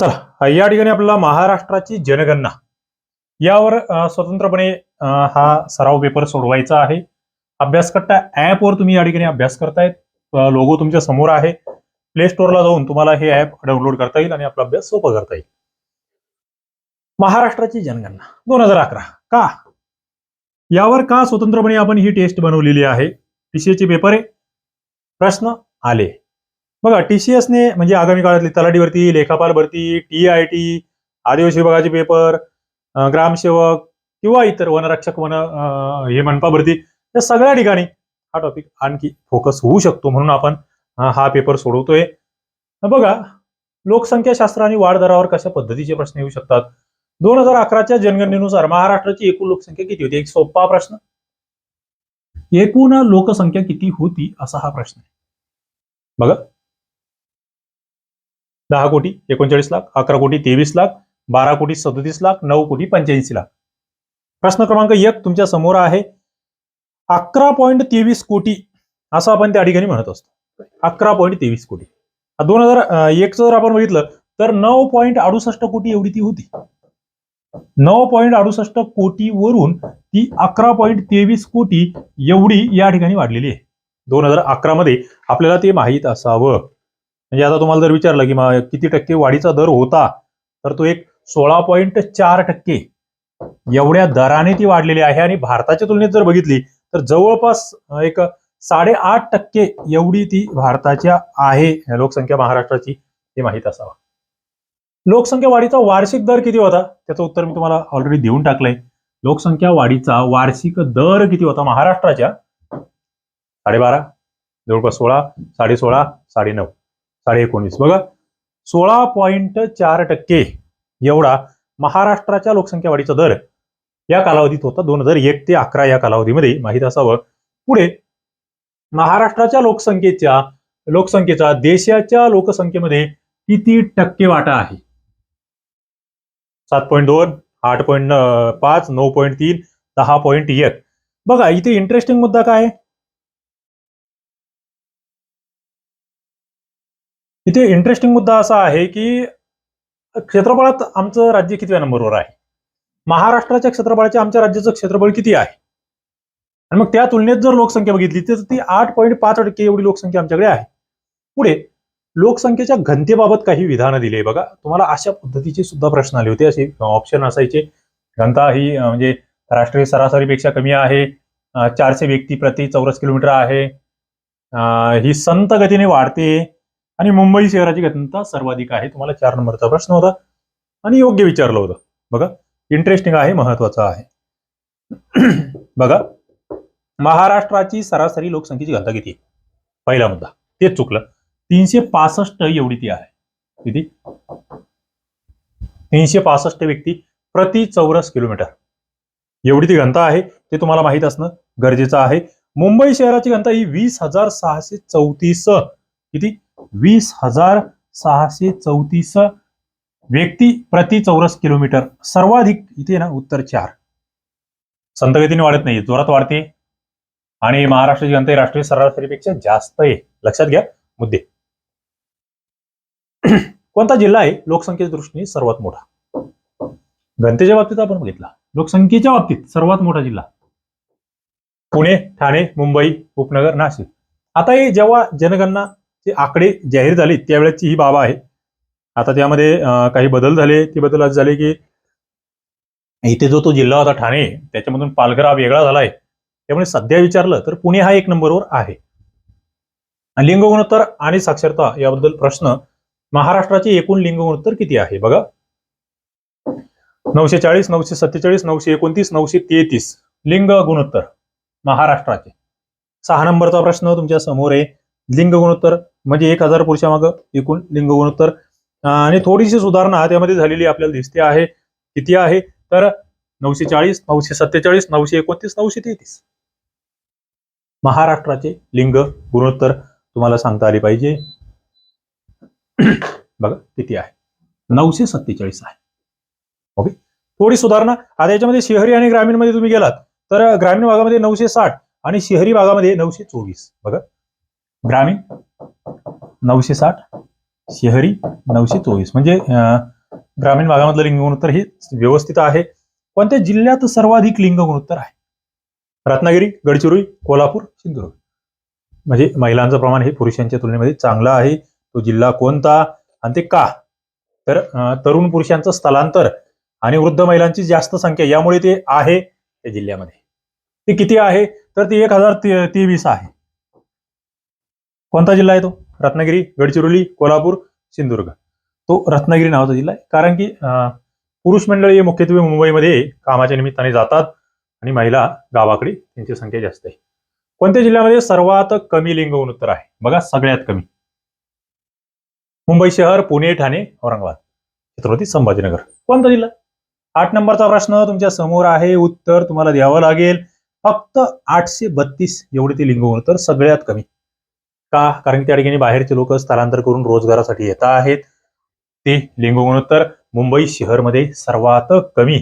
चला या ठिकाणी आपल्याला महाराष्ट्राची जनगणना. यावर स्वतंत्रपणे हा सराव पेपर सोडवायचा आहे. अभ्यासकट्टा ऍपवर तुम्ही या ठिकाणी अभ्यास करतायत. लोगो तुमच्यासमोर आहे. प्ले स्टोअरला जाऊन तुम्हाला हे ऍप डाउनलोड करता येईल आणि आपला अभ्यास सोपा करता येईल. महाराष्ट्राची जनगणना दोन हजार अकरा का? यावर का स्वतंत्रपणे आपण ही टेस्ट बनवलेली आहे? पीसीएचे पेपर आहे. प्रश्न आले. बघा टीसीएसने म्हणजे आगामी काळातली तलाठी भरती लेखापाल भरती टी आय टी आदिवासी विभागाचे पेपर ग्रामसेवक किंवा इतर वनरक्षक वन हे मनपा भरती या सगळ्या ठिकाणी हा टॉपिक आणखी फोकस होऊ शकतो म्हणून आपण हा पेपर सोडवतोय. बघा लोकसंख्या शास्त्र आणि वाढ दरावर कशा पद्धतीचे प्रश्न येऊ शकतात? दोन हजार अकराच्या जनगणनेनुसार महाराष्ट्राची एकूण लोकसंख्या किती होती? एक सोपा प्रश्न. एकूण लोकसंख्या किती होती? असा हा प्रश्न आहे. बघा दहा कोटी एकोणचाळीस लाख अकरा कोटी तेवीस लाख बारा कोटी सदतीस लाख नऊ कोटी पंच्याऐंशी लाख. प्रश्न क्रमांक एक तुमच्यासमोर आहे. अकरा पॉईंट तेवीस कोटी असं आपण त्या ठिकाणी म्हणत असतो. अकरा पॉईंट तेवीस कोटी. दोन हजार एकचं जर आपण बघितलं तर नऊ पॉईंट अडुसष्ट कोटी एवढी ती होती. नऊ पॉईंट अडुसष्ट कोटीवरून ती अकरा पॉईंट तेवीस कोटी एवढी या ठिकाणी वाढलेली आहे. दोन हजार अकरा मध्ये आपल्याला ते माहीत असावं. म्हणजे आता तुम्हाला जर विचारलं की किती टक्के वाढीचा दर होता तर तो एक सोळा पॉईंट चार टक्के. एवढ्या दराने ती वाढलेली आहे आणि भारताच्या तुलनेत जर बघितली तर जवळपास एक साडेआठ टक्के एवढी ती भारताच्या आहे. लोकसंख्या महाराष्ट्राची हे माहीत असावं. लोकसंख्या वाढीचा वार्षिक दर किती होता? त्याचं उत्तर मी तुम्हाला ऑलरेडी देऊन टाकलंय. लोकसंख्या वाढीचा वार्षिक दर किती होता महाराष्ट्राच्या? साडेबारा जवळपास सोळा साडे सोळा साडे नऊ साडे एकोणीस बघा सोळा पॉईंट चार टक्के एवढा महाराष्ट्राच्या लोकसंख्या वाढीचा दर या कालावधीत होता. दोन हजार एक ते अकरा या कालावधीमध्ये माहीत असावं. पुढे महाराष्ट्राच्या लोकसंख्येच्या लोकसंख्येचा देशाच्या लोकसंख्येमध्ये किती टक्के वाटा आहे? सात पॉईंट दोन आठ पॉईंट पाच नऊ पॉईंट तीन दहा पॉईंट एक. बघा इथे इंटरेस्टिंग मुद्दा काय इथे इंटरेस्टिंग मुद्दा असा आहे की क्षेत्रफळात आमचं राज्य कितव्या नंबरवर आहे? महाराष्ट्राच्या क्षेत्रफळाचे आमच्या राज्याचं क्षेत्रफळ किती आहे? आणि मग त्या तुलनेत जर लोकसंख्या बघितली तर ती आठ पॉईंट पाच टक्के एवढी लोकसंख्या आमच्याकडे आहे. पुढे लोकसंख्येच्या घनतेबाबत काही विधानं दिली बघा तुम्हाला अशा पद्धतीचे सुद्धा प्रश्न आले होते. असे ऑप्शन असायचे. घनता ही म्हणजे राष्ट्रीय सरासरीपेक्षा कमी आहे. चारशे व्यक्ती प्रति चौरस किलोमीटर आहे. ही संत गतीने वाढते. आणि मुंबई शहराची घनता सर्वाधिक आहे. तुम्हाला चार नंबरचा प्रश्न होता. आणि योग्य विचारलं होतं. बघा इंटरेस्टिंग आहे महत्वाचं आहे. बघा महाराष्ट्राची सरासरी लोकसंख्येची घनता किती पहिला मुद्दा. तेच चुकलं. तीनशे पासष्ट एवढी ती आहे. किती? तीनशे पासष्ट व्यक्ती प्रति चौरस किलोमीटर. एवढी ती घनता आहे ते तुम्हाला माहीत असणं गरजेचं आहे. मुंबई शहराची घनता ही वीस हजार सहाशे चौतीस. किती? वीस हजार सहाशे चौतीस व्यक्ती प्रति चौरस किलोमीटर. सर्वाधिक इथे ना उत्तर चार. संतगतीने वाढत नाही जोरात वाढते. आणि महाराष्ट्राची जनता राष्ट्रीय सरासरीपेक्षा जास्त आहे. लक्षात घ्या मुद्दे. कोणता जिल्हा आहे? लोकसंख्येच्या दृष्टीने सर्वात मोठा. घनतेच्या बाबतीत आपण बघितला. लोकसंख्येच्या बाबतीत सर्वात मोठा जिल्हा. पुणे ठाणे मुंबई उपनगर नाशिक. आता हे जेव्हा जनगणना जे आकडे जाहीर झाले त्यावेळेची ही बाब आहे. आता त्यामध्ये काही बदल झाले ते बदल आज झाले की इथे जो तो जिल्हा होता ठाणे त्याच्यामधून पालघर हा वेगळा झालाय. त्यामुळे सध्या विचारलं तर पुणे हा एक नंबरवर आहे. लिंग गुणोत्तर आणि साक्षरता याबद्दल प्रश्न महाराष्ट्राचे एकूण लिंग गुणोत्तर किती आहे? बघा. नऊशे चाळीस नऊशे सत्तेचाळीस नऊशे एकोणतीस नऊशे तेहतीस. लिंग गुणोत्तर महाराष्ट्राचे. सहा नंबरचा प्रश्न तुमच्यासमोर आहे. लिंग गुणोत्तर म्हणजे एक हजार पुरुषामाग एकूण लिंग गुणोत्तर. आणि थोडीशी सुधारणा त्यामध्ये झालेली आपल्याला दिसते आहे किती आहे? तर नऊशे चाळीस नऊशे सत्तेचाळीस नऊशे एकोणतीस नऊशे तेहतीस. महाराष्ट्राचे लिंग गुणोत्तर तुम्हाला सांगता आले पाहिजे. बघा किती आहे? नऊशे सत्तेचाळीस आहे. ओके? थोडी सुधारणा. आता याच्यामध्ये शहरी आणि ग्रामीणमध्ये तुम्ही गेलात तर ग्रामीण भागामध्ये नऊशे साठ आणि शहरी भागामध्ये नऊशे चोवीस. बघा ग्रामीण नऊशे साठ शहरी नऊशे चोवीस. म्हणजे ग्रामीण भागामधलं लिंग गुणोत्तर हे व्यवस्थित आहे कोणत्या जिल्ह्यात सर्वाधिक लिंग गुणोत्तर आहे. रत्नागिरी गडचिरोली कोल्हापूर सिंधुदुर्ग. म्हणजे महिलांचं प्रमाण हे पुरुषांच्या तुलनेमध्ये चांगलं आहे. तो जिल्हा कोणता आणि ते का? तर तरुण पुरुषांचं स्थलांतर आणि वृद्ध महिलांची जास्त संख्या यामुळे ते आहे त्या जिल्ह्यामध्ये. ते किती आहे? तर ते एक हजार तेवीस आहे. कोणता जिल्हा आहे तो? रत्नागिरी गडचिरोली कोल्हापूर सिंधुदुर्ग. तो रत्नागिरी नावाचा जिल्हा आहे. कारण की पुरुष मंडळी हे मुख्यत्वे मुंबईमध्ये कामाच्या निमित्ताने जातात आणि महिला गावाकडे त्यांची संख्या जास्त आहे. कोणत्या जिल्ह्यामध्ये सर्वात कमी लिंग गुणोत्तर आहे? बघा सगळ्यात कमी. मुंबई शहर पुणे ठाणे औरंगाबाद. छत्रपती संभाजीनगर. कोणता जिल्हा? आठ नंबरचा प्रश्न तुमच्यासमोर आहे. उत्तर तुम्हाला द्यावं लागेल. फक्त आठशे बत्तीस एवढे ते लिंग गुणोत्तर सगळ्यात कमी. का? कारण त्या ठिकाणी बाहेरचे लोक स्थलांतर करून रोजगारासाठी येत आहेत. ते लिंग गुणोत्तर मुंबई शहरमध्ये सर्वात कमी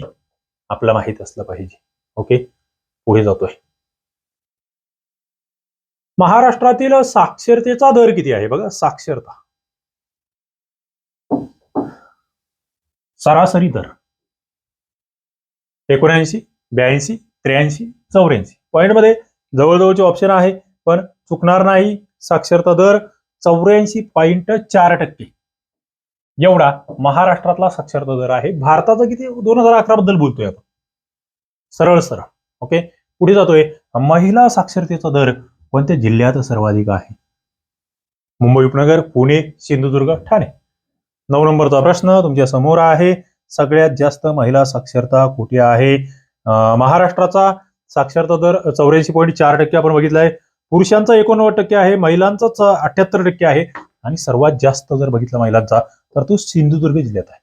आपलं माहीत असलं पाहिजे. ओके? पुढे जातोय. महाराष्ट्रातील साक्षरतेचा दर किती आहे? बघा साक्षरता. सरासरी दर. एकोणऐंशी ब्याऐंशी त्र्याऐंशी चौऱ्याऐंशी. पॉईंटमध्ये जवळजवळचे ऑप्शन आहे पण चुकणार नाही. साक्षरता दर चौऱ्याऐंशी पॉईंट चार टक्के. एवढा महाराष्ट्रातला साक्षरता दर आहे. भारताचा किती? दोन हजार अकरा बद्दल बोलतोय आपण. सरळ सरळ. ओके? पुढे जातोय. महिला साक्षरतेचा दर कोणत्या जिल्ह्यात सर्वाधिक आहे? मुंबई उपनगर पुणे सिंधुदुर्ग ठाणे. नऊ नंबरचा प्रश्न तुमच्यासमोर आहे. सगळ्यात जास्त महिला साक्षरता कुठे आहे? महाराष्ट्राचा साक्षरता दर चौऱ्याऐंशी पॉईंट चार टक्के आपण बघितलाय. पुरुषांचा एकोणनव्वद टक्के आहे महिलांचाच अठ्याहत्तर टक्के आहे. आणि सर्वात जास्त जर बघितलं महिलांचा तर तो सिंधुदुर्ग जिल्ह्यात आहे.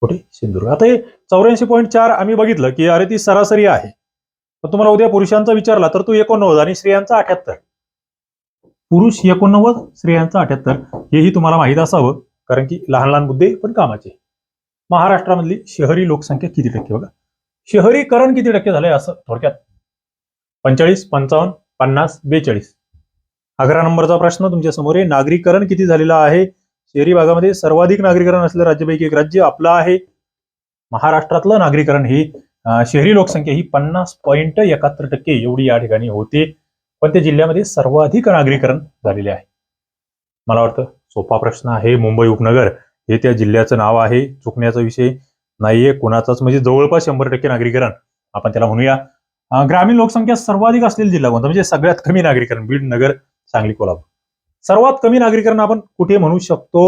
कुठे? सिंधुदुर्ग. आता हे चौऱ्याऐंशी पॉईंट चार आम्ही बघितलं की अरे ती सरासरी आहे. तर तुम्हाला उद्या पुरुषांचा विचारला तर तो एकोणनव्वद आणि स्त्रियांचा अठ्याहत्तर. पुरुष एकोणनव्वद स्त्रियांचा अठ्याहत्तर. हेही तुम्हाला माहीत असावं कारण की लहान लहान मुद्दे पण कामाचे. महाराष्ट्रामधली शहरी लोकसंख्या किती टक्के बघा? शहरीकरण किती टक्के झालंय असं थोडक्यात. पंचेचाळीस पंचावन्न पन्नास बेचाळीस. अकरा नंबरचा प्रश्न तुमच्यासमोर आहे. नागरीकरण किती झालेलं आहे? शहरी भागामध्ये सर्वाधिक नागरीकरण असलेलं राज्यापैकी एक राज्य आपलं आहे. महाराष्ट्रातलं नागरीकरण हे शहरी लोकसंख्या ही पन्नास पॉईंट एकाहत्तर टक्के एवढी या ठिकाणी होते. पण त्या जिल्ह्यामध्ये सर्वाधिक नागरीकरण झालेले आहे. मला वाटतं सोपा प्रश्न आहे. मुंबई उपनगर हे त्या जिल्ह्याचं नाव आहे. चुकण्याचा विषय नाहीये. कोणाचाच म्हणजे जवळपास शंभर टक्के नागरीकरण. आपण त्याला म्हणूया. ग्रामीण लोकसंख्या सर्वाधिक असलेला जिल्हा कोणता? म्हणजे सगळ्यात कमी नागरीकरण बीड नगर सांगली कोल्हापूर. सर्वात कमी नागरीकरण आपण कुठे म्हणू शकतो?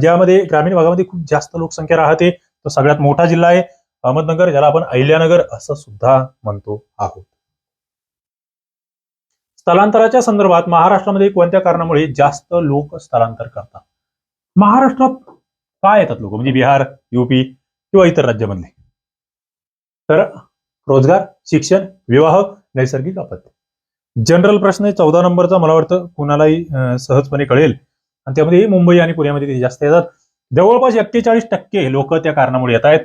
ज्यामध्ये ग्रामीण भागामध्ये खूप जास्त लोकसंख्या राहते तो सगळ्यात मोठा जिल्हा आहे अहमदनगर ज्याला आपण अहिल्यानगर असं सुद्धा म्हणतो आहोत. स्थलांतराच्या संदर्भात महाराष्ट्रामध्ये कोणत्या कारणामुळे जास्त लोक स्थलांतर करतात? महाराष्ट्रात काय येतात लोक? म्हणजे बिहार युपी किंवा इतर राज्यामधले. तर रोजगार शिक्षण विवाह नैसर्गिक आपत्ती. जनरल प्रश्न चौदा नंबरचा मला वाटतं कुणालाही सहजपणे कळेल. आणि त्यामध्ये मुंबई आणि पुण्यामध्ये ते जास्त येतात. जवळपास एक्केचाळीस टक्के लोक त्या कारणामुळे येत आहेत.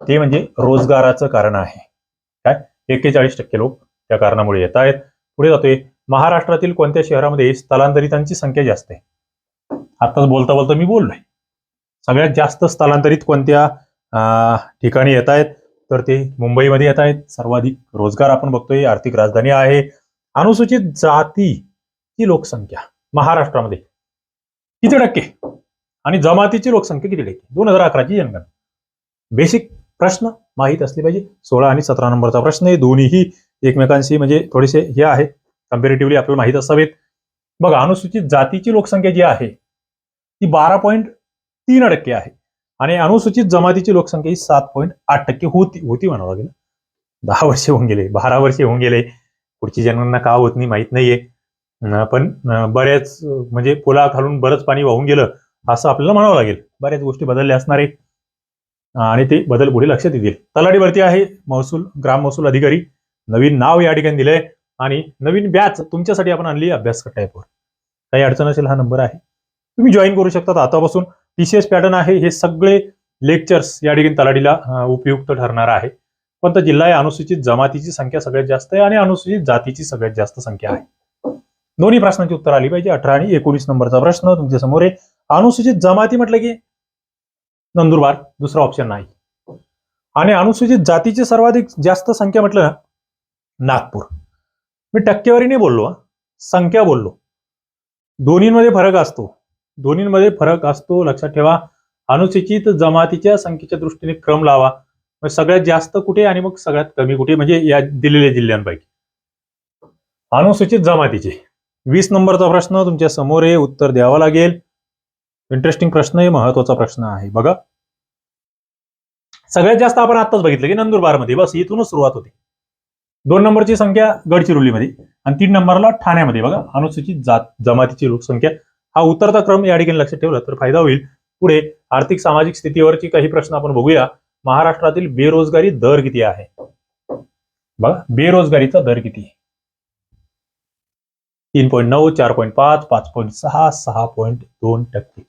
ते म्हणजे रोजगाराचं कारण आहे. काय? एक्केचाळीस टक्के लोक त्या कारणामुळे येत आहेत. पुढे जातोय महाराष्ट्रातील कोणत्या शहरामध्ये स्थलांतरितांची संख्या जास्त आहे? आताच बोलता बोलता मी बोललोय. सगळ्यात जास्त स्थलांतरित कोणत्या ठिकाणी येत आहेत? तर ते मुंबईमध्ये येत आहेत. सर्वाधिक रोजगार आपण बघतोय. आर्थिक राजधानी आहे. अनुसूचित जाती ही लोकसंख्या महाराष्ट्रामध्ये किती टक्के? आणि जमातीची लोकसंख्या किती टक्के? दोन हजार अकराची जनगणना. बेसिक प्रश्न माहीत असले पाहिजे. सोळा आणि सतरा नंबरचा प्रश्न आहे. दोन्हीही एकमेकांशी म्हणजे थोडेसे हे आहे. कम्पेरेटिव्हली आपल्याला माहीत असावेत. बघा अनुसूचित जातीची लोकसंख्या जी आहे ती बारा पॉईंट तीन टक्के आहे. आणि अनुसूचित जमातीची लोकसंख्या ही सात पॉईंट आठ टक्के होती होती म्हणावं लागेल. दहा वर्षे होऊन गेले बारा वर्षे होऊन गेले. पुढची जन्मांना का होत नाही माहीत नाहीये. पण बऱ्याच म्हणजे पुला खालून बरंच पाणी वाहून गेलं असं आपल्याला म्हणावं लागेल. बऱ्याच गोष्टी बदलल्या असणार. आहे आणि ते बदल पुढे लक्षात येतील. तलाठी भरती आहे महसूल ग्राम महसूल अधिकारी. नवीन नाव या ठिकाणी दिलंय. आणि नवीन बॅच तुमच्यासाठी आपण आणली अभ्यास टाईपवर काही अडचण असेल हा नंबर आहे. तुम्ही जॉईन करू शकता आतापासून. पीसीएस पॅटर्न आहे हे सगळे लेक्चर्स या ठिकाणी तलाठीला उपयुक्त ठरणार आहे. पण तर जिल्हा आहे अनुसूचित जमातीची संख्या सगळ्यात जास्त आहे आणि अनुसूचित जातीची सगळ्यात जास्त संख्या आहे. दोन्ही प्रश्नांची उत्तर आली पाहिजे अठरा आणि एकोणीस नंबरचा प्रश्न तुमच्यासमोर आहे. अनुसूचित जमाती म्हटलं की? नंदुरबार दुसरा ऑप्शन नाही. आणि अनुसूचित जातीची सर्वाधिक जास्त संख्या म्हटलं ना? नागपूर. मी टक्केवारीने बोललो संख्या बोललो. दोन्हीमध्ये फरक असतो. दोन्हीमध्ये फरक असतो. लक्षात ठेवा. अनुसूचित जमातीच्या संख्येच्या दृष्टीने क्रम लावा. मग सगळ्यात जास्त कुठे आणि मग सगळ्यात कमी कुठे? म्हणजे या दिलेल्या जिल्ह्यांपैकी. अनुसूचित जमातीचे. वीस नंबरचा प्रश्न तुमच्यासमोर आहे. उत्तर द्यावं लागेल. इंटरेस्टिंग प्रश्न आहे. महत्त्वाचा प्रश्न आहे. बघा. सगळ्यात जास्त आपण आत्ताच बघितलं की नंदुरबारमध्ये. बस इथूनच सुरुवात होते. दोन नंबरची संख्या गडचिरोलीमध्ये आणि तीन नंबरला ठाण्यामध्ये. बघा. अनुसूचित जात जमातीची लोकसंख्या. हा उतरता क्रम या ठिकाणी लक्षात ठेवला तर फायदा होईल. पुढे आर्थिक सामाजिक स्थितीवरची काही प्रश्न आपण बघूया. महाराष्ट्रातील बेरोजगारी दर किती आहे? बघा बेरोजगारीचा दर किती? तीन पॉईंट नऊ चार पॉईंट पाच पाच पॉईंट सहा सहा पॉईंट दोन टक्के.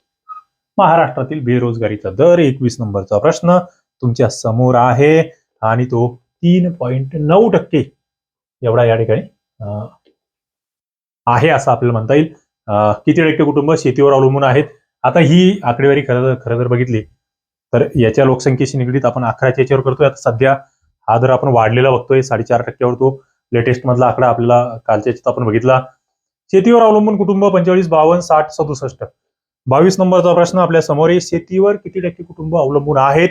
महाराष्ट्रातील बेरोजगारीचा दर एकवीस नंबरचा प्रश्न तुमच्यासमोर आहे आणि तो तीन पॉईंट नऊ टक्के एवढा या ठिकाणी आहे असं आपल्याला म्हणता येईल. किती टक्के कुटुंब शेतीवर अवलंबून आहेत? आता ही आकडेवारी खरं खरं जर बघितली तर याच्या लोकसंख्येशी निगडीत आपण अकराच्या याच्यावर करतोय. आता सध्या हा दर आपण वाढलेला बघतोय साडेचार टक्क्यावर तो लेटेस्ट मधला आकडा आपल्याला कालच्या याच्यात आपण बघितला. शेतीवर अवलंबून कुटुंब पंचेचाळीस बावन्न साठ सदुसष्ट. बावीस नंबरचा प्रश्न आपल्यासमोर आहे शेतीवर किती टक्के कुटुंब अवलंबून आहेत?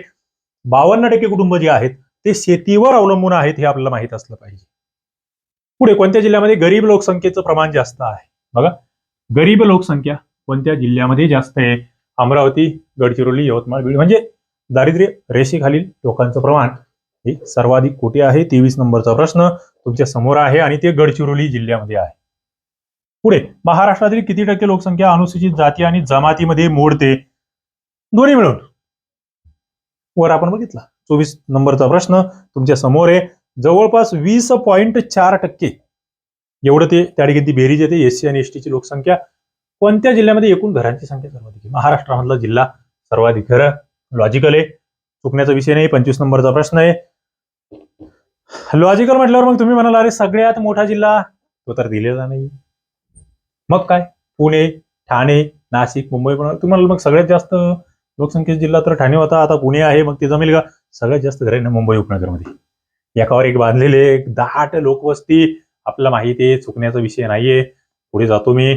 बावन्न टक्के कुटुंब जे आहेत ते शेतीवर अवलंबून आहेत हे आपल्याला माहीत असलं पाहिजे. पुढे कोणत्या जिल्ह्यामध्ये गरीब लोकसंख्येचं प्रमाण जास्त आहे? बघा गरीब लोकसंख्या कोणत्या जिल्ह्यामध्ये जास्त आहे? अमरावती गडचिरोली यवतमाळ बीड म्हणजे दारिद्र्य रेषेखालील लोकांचं प्रमाण हे सर्वाधिक कुठे आहे? तेवीस नंबरचा प्रश्न तुमच्यासमोर आहे आणि ते गडचिरोली जिल्ह्यामध्ये आहे. पुढे महाराष्ट्रातील किती टक्के लोकसंख्या अनुसूचित जाती आणि जमातीमध्ये मोडते? दोन्ही मिळून. वर आपण बघितला. चोवीस नंबरचा प्रश्न तुमच्यासमोर आहे. जवळपास वीस पॉईंट चार टक्के एवढं ते त्या ठिकाणी ती बेरीज येते एस सी आणि एस टीची लोकसंख्या. कोणत्या जिल्ह्यामध्ये एकूण घरांची संख्या सर्वाधिक आहे? महाराष्ट्रामधला जिल्हा सर्वाधिक घरं लॉजिकल आहे. चुकण्याचा विषय नाही पंचवीस नंबरचा प्रश्न आहे. लॉजिकल म्हटल्यावर मग तुम्ही म्हणाला अरे सगळ्यात मोठा जिल्हा तो तर दिलेला नाही. मग काय? पुणे ठाणे नाशिक मुंबई पण तुम्हाला मग सगळ्यात जास्त लोकसंख्येचा जिल्हा तर ठाणे होता आता पुणे आहे मग ते जमेल का? सगळ्यात जास्त घर आहे ना मुंबई उपनगरमध्ये. एकावर एक बांधलेले एक दाट लोकवस्ती आपल्याला माहिती आहे चुकण्याचा विषय नाहीये. पुढे जातो मी.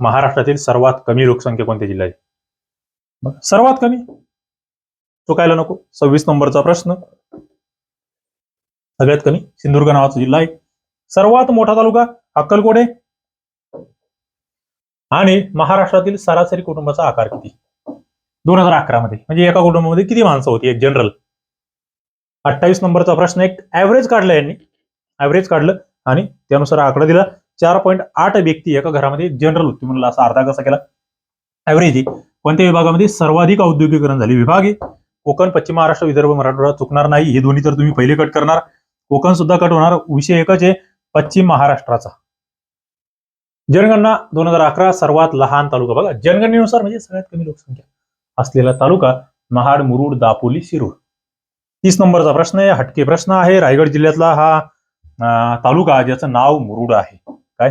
महाराष्ट्रातील सर्वात कमी लोकसंख्या कोणत्या जिल्ह्यात आहे? सर्वात कमी? चुकायला नको. सव्वीस नंबरचा प्रश्न. सगळ्यात कमी सिंधुदुर्ग नावाचा जिल्हा आहे. सर्वात मोठा तालुका अक्कलकोट आहे. आणि महाराष्ट्रातील सरासरी कुटुंबाचा आकार किती? दोन हजार अकरा मध्ये. म्हणजे एका कुटुंबामध्ये किती माणसं होती? एक जनरल अठ्ठावीस नंबरचा प्रश्न एक ऍव्हरेज काढला यांनी. ऍव्हरेज काढलं आणि त्यानुसार आकडा दिला. चार पॉईंट आठ व्यक्ती एका घरामध्ये जनरल होती म्हणलं असा अर्धा कसा केला? ऍव्हरेज आहे. कोणत्या विभागामध्ये सर्वाधिक औद्योगिकरण झाले? विभाग आहे. कोकण पश्चिम महाराष्ट्र विदर्भ मराठवाडा चुकणार नाही. हे दोन्ही तर तुम्ही पहिले कट करणार. कोकण सुद्धा कट होणार. विषय एकच आहे. पश्चिम महाराष्ट्राचा. जनगणना दोन हजार अकरा सर्वात लहान तालुका बघा. जनगणनेनुसार म्हणजे सगळ्यात कमी लोकसंख्या असलेला तालुका महाड मुरुड दापोली शिरूर. तीस नंबरचा प्रश्न आहे. हटके प्रश्न आहे. रायगड जिल्ह्यातला हा तालुका ज्याचं नाव मुरुड आहे. काय?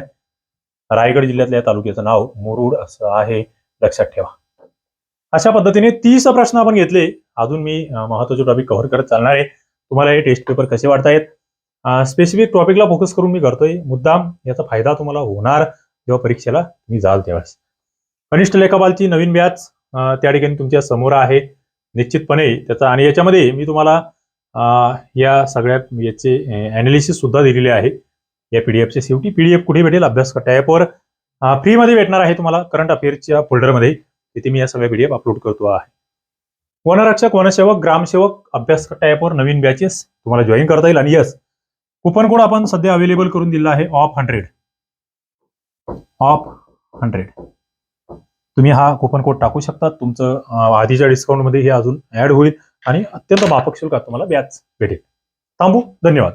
रायगड जिल्ह्यातल्या या तालुक्याचं नाव मुरुड असं आहे. लक्षात ठेवा. अशा पद्धतीने तीस प्रश्न आपण घेतले. अजून मी महत्त्वाचे टॉपिक कव्हर करत चालणार आहे. तुम्हाला हे टेस्ट पेपर कसे वाटतायत स्पेसिफिक टॉपिकला फोकस करून मी करतोय. मुद्दाम याचा फायदा तुम्हाला होणार जेव्हा परीक्षेला तुम्ही जाल त्यावेळेस कनिष्ठ लेखापालची नवीन बॅच त्या ठिकाणी तुमच्यासमोर आहे. निश्चितपणे त्याचा आणि याच्यामध्ये मी तुम्हाला या सगळ्या याचे अनालिसिस सुद्धा दिलेले आहे. या पीडीएफचे शेवटी पीडीएफ कुठे भेटेल? अभ्यास कट्टा फ्रीमध्ये भेटणार आहे तुम्हाला करंट अफेअर्सच्या फोल्डरमध्ये तिथे मी या सगळ्या पीडीएफ अपलोड करतो आहे. वनरक्षक वनसेवक ग्रामसेवक अभ्यास कट्टा नवीन बॅचेस तुम्हाला जॉईन करता येईल. आणि यस कुपन कोड आपण सध्या अवेलेबल करून दिला आहे ऑफ हंड्रेड ऑफ हंड्रेड तुम्ही हा कुपन कोड टाकू शकता. तुमचं आधीच्या डिस्काउंटमध्ये हे अजून ऍड होईल. आणि अत्यंत माफक शुल्कात तुम्हाला? व्याज भेटेल. थांबू धन्यवाद.